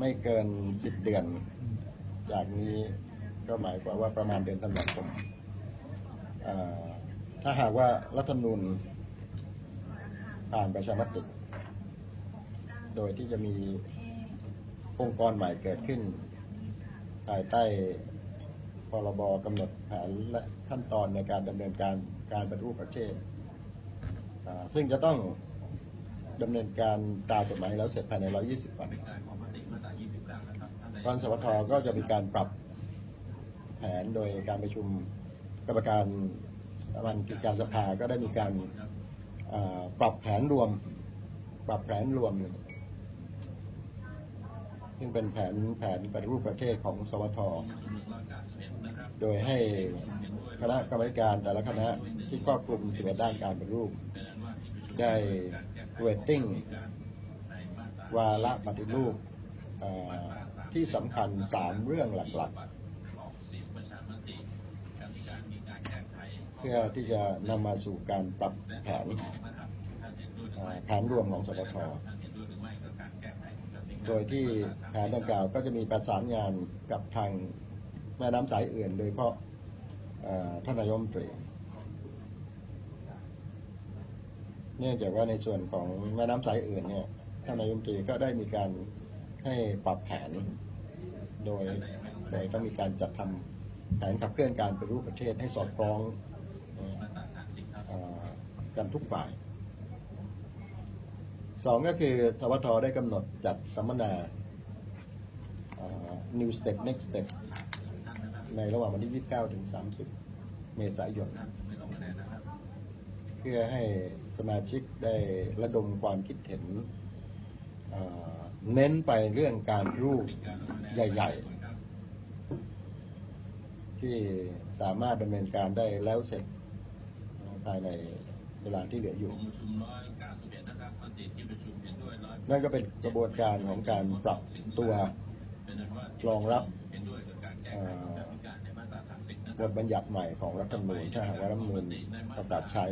ไม่เกินสิบเดือน จากนี้ก็หมายความว่าประมาณเดือนธันวาคมถ้าหากว่ารัฐธรรมนูญผ่านประชามติ โดยที่จะมีองค์กรใหม่เกิดขึ้น ภายใต้พรบกำหนดแผนและขั้นตอนในการดำเนินการการปฏิรูปประเทศอ่าซึ่งจะต้องดำเนินการตามกฎหมายแล้วเสร็จภายใน 120 วัน กรสวทก็จะมีการปรับแผนโดยการประชุมกรรมการสถาบันกิจการสภาก็ได้มีการปรับแผนรวม ปรับแผนรวม ซึ่งเป็นแผนแผนปฏิรูปประเทศของสวท โดยให้คณะกรรมการแต่ละคณะที่ครอบคลุมสิบด้านการปฏิรูป ได้เวทติ้งวาระปฏิรูป ที่สำคัญสามเรื่องหลักๆ เพื่อที่จะนำมาสู่การปรับแผนแผนรวมของสปทโดยที่แผนดังกล่าวก็จะมีประสานงานกับทางแม่น้ำสายอื่น โดยเฉพาะท่านนายมตรีเนื่องจากว่าในส่วนของแม่น้ำสายอื่นเนี่ยท่านนายมตรีก็ได้มีการ ให้ปรับแผน โดยโดยต้องมีการจัดทำแผนขับเคลื่อนการปฏิรูปประเทศให้สอดคล้องกันทุกฝ่ายสองก็คือสวทได้กำหนดจัดสัมมนา New Step Next Step ในระหว่างวันที่ 29 ถึง 30 เมษายน เพื่อให้สมาชิกได้ระดมความคิดเห็น เน้นไปเรื่องการรูปใหญ่ ๆ ที่สามารถดำเนินการได้แล้วเสร็จภายในเวลาที่เหลืออยู่ นั่นก็เป็นกระบวนการของการปรับตัวรองรับบทบัญญัติใหม่ของรัฐธรรมนูญถ้าหากว่ารัฐธรรมนูญประกาศใช้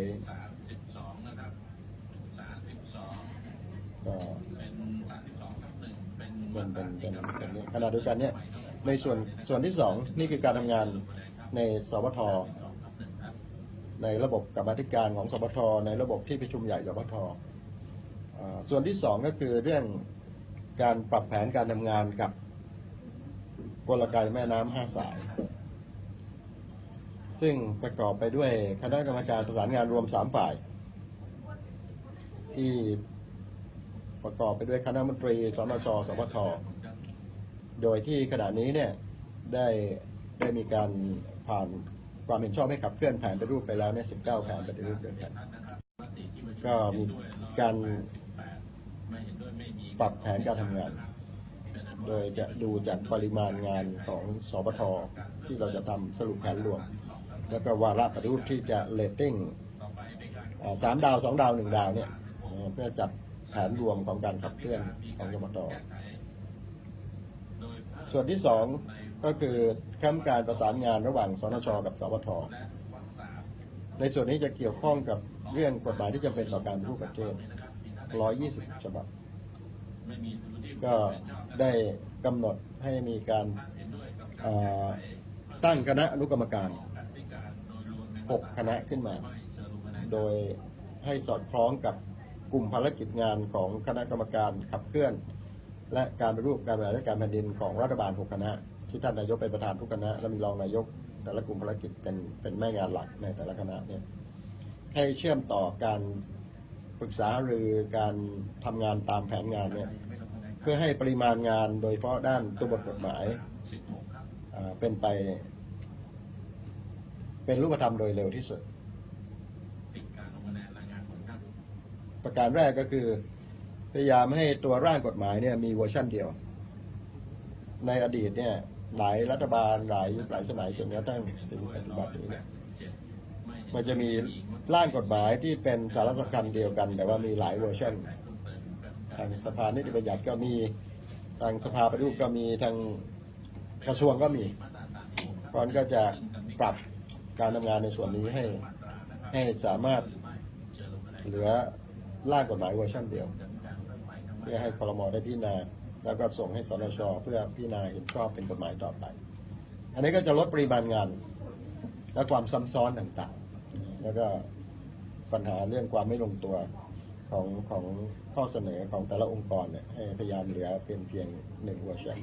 เป็นเป็นเป็นเป็นขณะเดียวกันเนี่ยในส่วนส่วนที่สองนี่คือการทำงานในสวทในระบบกรรมธิการของสปทในระบบที่ประชุมใหญ่สปทส่วนที่สองก็คือเรื่องการปรับแผนการทำงานกับกลไกแม่น้ำห้าสาย ซึ่งประกอบไปด้วยคณะกรรมการประสานงานรวมสามฝ่าย ที่ ประกอบไปด้วยคณะมนตรีสนชสปทโดยที่ขณะนี้เนี่ยได้ได้มีการผ่านความเห็นชอบให้ขับเคลื่อนแผนปฏิรูปไปแล้วเนี่ย19แผนปฏิรูปด้วยกันก็มีการปรับแผนการทำงาน โดยจะดูจากปริมาณงานของสปทที่เราจะทำสรุปแผนรวม แล้วก็วาระปฏิรูปที่จะเลตติ้งสามดาวสองดาวหนึ่งดาวเนี่ยเอ่อเพื่อจัด แผนรวมของการขับเคลื่อนของสปทส่วนที่สองก็คือคณะกรรมการประสานงานระหว่างสนชกับสวทในส่วนนี้จะเกี่ยวข้องกับเรื่องกฎหมายที่จำเป็นต่อการรูปประเทศ120 ฉบับ ก็ได้กำหนดให้มีการตั้งคณะอนุกรรมการ 6 คณะขึ้นมา โดยให้สอดคล้องกับ กลุ่มภารกิจงานของคณะกรรมการขับเคลื่อน และการปฏิรูปการบริหารราชการแผ่นดินของรัฐบาล6คณะ ที่ท่านนายกเป็นประธานทุกคณะ และมีรองนายก แต่ละกลุ่มภารกิจเป็นเป็นแม่งานหลักในแต่ละคณะเนี่ยให้เชื่อมต่อการปรึกษาหรือการทำงานตามแผนงานเนี่ยเพื่อให้ปริมาณงานโดยเฉพาะด้านตัวบทกฎหมายเป็นไป เป็นรูปธรรมโดยเร็วที่สุด ประการแรกก็คือ พยายามให้ตัวร่างกฎหมายเนี่ย มีเวอร์ชันเดียว ในอดีตเนี่ย หลายรัฐบาลหลายยุคหลายสมัยจนกระทั่งถึงปัจจุบันนี้เนี่ยมันจะมีร่างกฎหมายที่เป็นสาระสำคัญเดียวกัน แต่ว่ามีหลายเวอร์ชันทางสภานิติบัญญัติก็มีทางสภาปฏิรูปก็มีทางกระทรวงก็มีเพราะฉะนั้นก็จะปรับการทำงานในส่วนนี้ให้ให้สามารถเหลือ ร่างกฎหมายเวอร์ชันเดียว เพื่อให้คอรมอได้พิจารณา แล้วก็ส่งให้สนชเพื่อพิจารณาเห็นชอบเป็นกฎหมายต่อไป อันนี้ก็จะลดปริมาณงาน และความซ้ำซ้อนต่างๆ แล้วก็ปัญหาเรื่องความไม่ลงตัวของของข้อเสนอของแต่ละองค์กรเนี่ยให้พยายามเหลือเป็นเพียงหนึ่งเวอร์ชัน